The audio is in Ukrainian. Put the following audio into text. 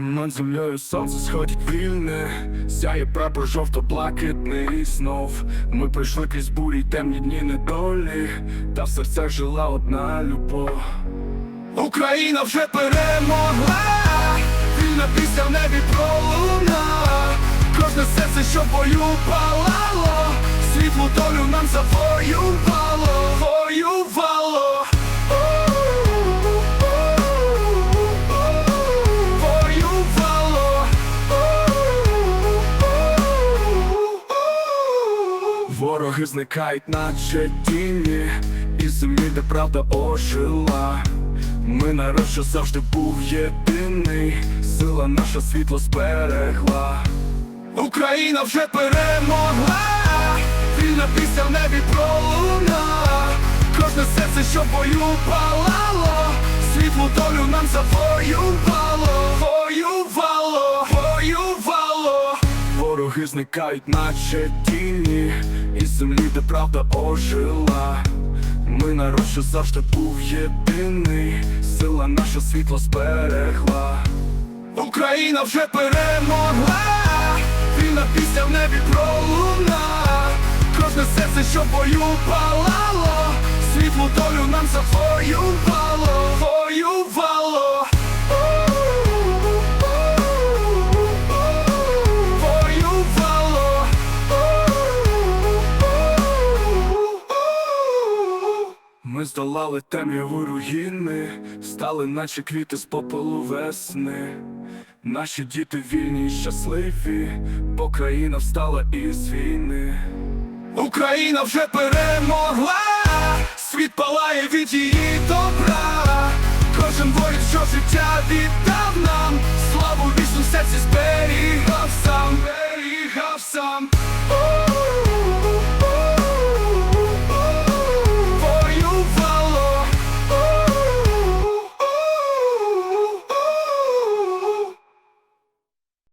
Над землею сонце сходить вільне, сяє прапор жовто-блакитний знов. Ми пройшли крізь бурі, темні дні недолі, та в серцях жила одна любов. Україна вже перемогла, вільна пісня в небі пролуна, кожне серце, що бою палало, світлу долю нам завоювало, Вороги зникають, наче тіні, і землі, де правда ожила. Ми народ, що завжди був єдиний, сила наша світло зберегла. Україна вже перемогла, вільна пісня в небі пролуна, кожне серце, що в бою палало, світлу долю нам завоювало, воювало, воювало. Вороги зникають, наче тіні, де правда ожила. Ми народ, що завжди був єдиний, сила наша світло зберегла. Україна вже перемогла, вільна пісня в небі пролуна, кожне серце, що бою палало, світлу долю нам завоювало, Ми здолали темряву руїни, стали наче квіти з попелу весни. Наші діти вільні і щасливі, бо країна встала із війни. Україна вже перемогла, світ палає від її добра. Кожен воїн, що життя нам,